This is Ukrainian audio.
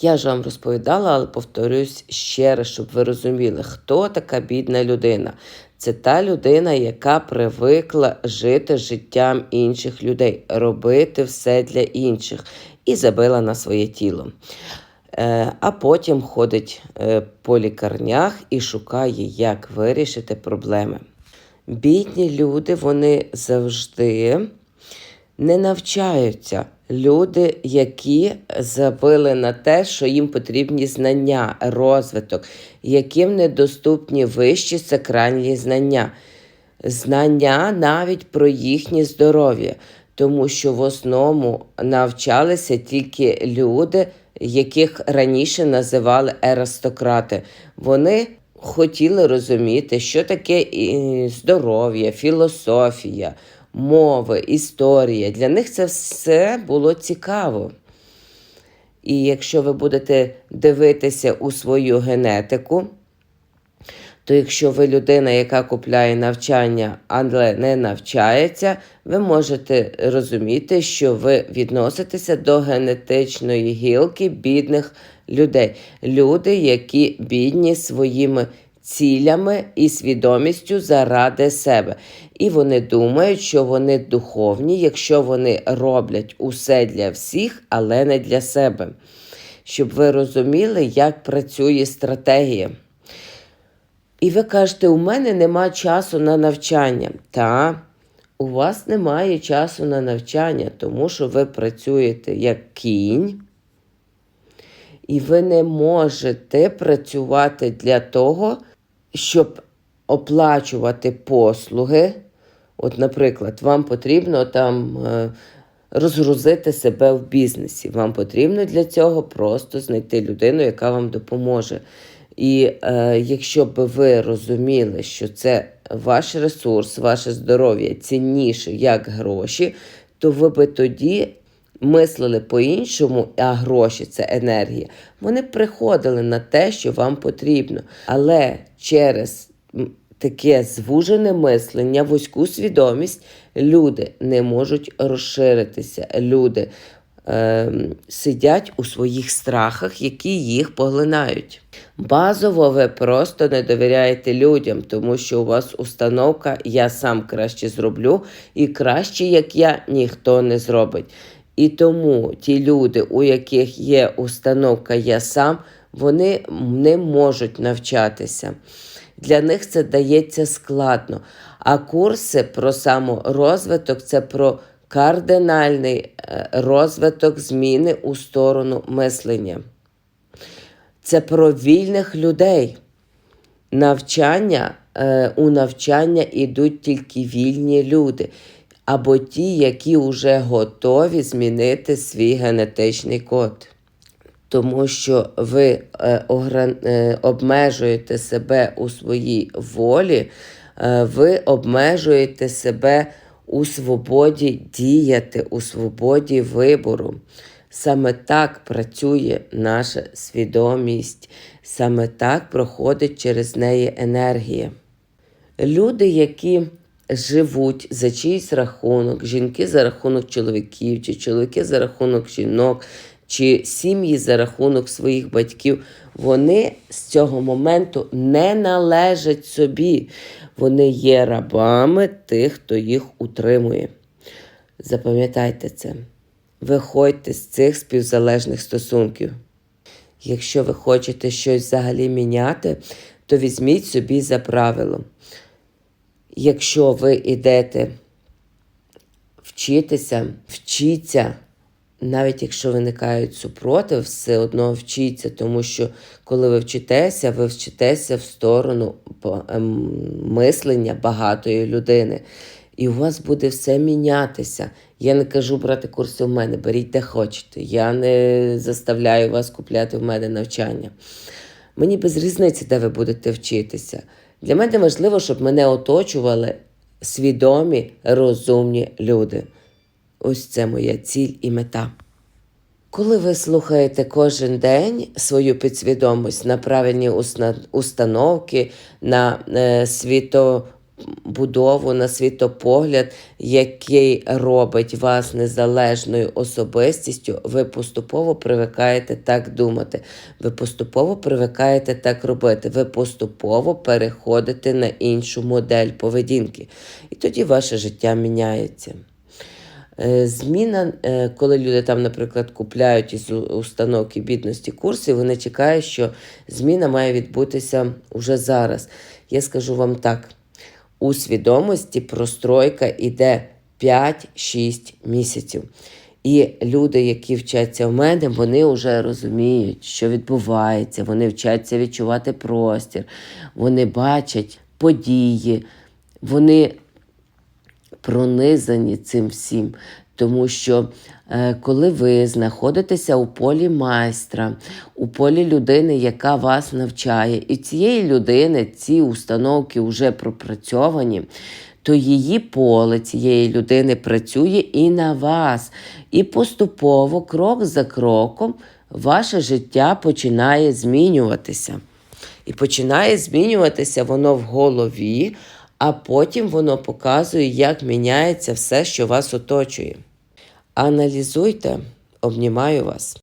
Я ж вам розповідала, але повторюсь ще раз, щоб ви розуміли, хто така бідна людина. Це та людина, яка привикла жити життям інших людей, робити все для інших і забила на своє тіло. Е, А потім ходить е, по лікарнях і шукає, як вирішити проблеми. Бідні люди, вони завжди не навчаються. Люди, які забили на те, що їм потрібні знання, розвиток, яким недоступні вищі сакральні знання, знання навіть про їхнє здоров'я, тому що в основному навчалися тільки люди, яких раніше називали ерастократи. Вони хотіли розуміти, що таке здоров'я, філософія, мови, історія. Для них це все було цікаво. І якщо ви будете дивитися у свою генетику, то якщо ви людина, яка купляє навчання, але не навчається, ви можете розуміти, що ви відноситеся до генетичної гілки бідних людей. Люди, які бідні своїми цілями і свідомістю заради себе. І вони думають, що вони духовні, якщо вони роблять усе для всіх, але не для себе. Щоб ви розуміли, як працює стратегія. І ви кажете, у мене нема часу на навчання. Та у вас немає часу на навчання, тому що ви працюєте як кінь, і ви не можете працювати для того, щоб оплачувати послуги. От, наприклад, вам потрібно там е, розгрузити себе в бізнесі. Вам потрібно для цього просто знайти людину, яка вам допоможе. І е, якщо б ви розуміли, що це ваш ресурс, ваше здоров'я цінніше, як гроші, то ви би тоді мислили по-іншому, а гроші це енергія. Вони приходили на те, що вам потрібно. Але через таке звужене мислення, вузьку свідомість, люди не можуть розширитися. Люди е, сидять у своїх страхах, які їх поглинають. Базово ви просто не довіряєте людям, тому що у вас установка Я сам краще зроблю, і краще, як я, ніхто не зробить. І тому ті люди, у яких є установка Я сам, вони не можуть навчатися. Для них це дається складно. А курси про саморозвиток це про кардинальний е, розвиток зміни у сторону мислення. Це про вільних людей. Навчання е, у навчання йдуть тільки вільні люди, або ті, які вже готові змінити свій генетичний код. Тому що ви е, е, обмежуєте себе у своїй волі, е, ви обмежуєте себе у свободі діяти, у свободі вибору. Саме так працює наша свідомість, саме так проходить через неї енергія. Люди, які живуть за чийсь рахунок, жінки за рахунок чоловіків, чи чоловіки за рахунок жінок, чи сім'ї за рахунок своїх батьків, вони з цього моменту не належать собі. Вони є рабами тих, хто їх утримує. Запам'ятайте це. Виходьте з цих співзалежних стосунків. Якщо ви хочете щось взагалі міняти, то візьміть собі за правило. Якщо ви йдете вчитися, вчіться, навіть якщо виникають супротив, все одно вчіться, тому що коли ви вчитеся, ви вчитеся в сторону ем, мислення багатої людини. І у вас буде все мінятися. Я не кажу брати курси в мене, беріть де хочете. Я не заставляю вас купляти в мене навчання. Мені без різниці, де ви будете вчитися. Для мене важливо, щоб мене оточували свідомі, розумні люди. Ось це моя ціль і мета. Коли ви слухаєте кожен день свою підсвідомість на правильні установки, на е, будову, на світопогляд, який робить вас незалежною особистістю, ви поступово привикаєте так думати. Ви поступово привикаєте так робити. Ви поступово переходите на іншу модель поведінки. І тоді ваше життя міняється. Е, Зміна, е, коли люди там, наприклад, купляють із установки бідності курси, вони чекають, що зміна має відбутися уже зараз. Я скажу вам так: у свідомості простройка йде 5-6 місяців. І люди, які вчаться в мене, вони вже розуміють, що відбувається. Вони вчаться відчувати простір, вони бачать події, вони пронизані цим всім. Тому що е, коли ви знаходитеся у полі майстра, у полі людини, яка вас навчає, і цієї людини ці установки вже пропрацьовані, то її поле цієї людини працює і на вас. І поступово, крок за кроком, ваше життя починає змінюватися. І починає змінюватися воно в голові, а потім воно показує, як міняється все, що вас оточує. Аналізуйте, обнімаю вас.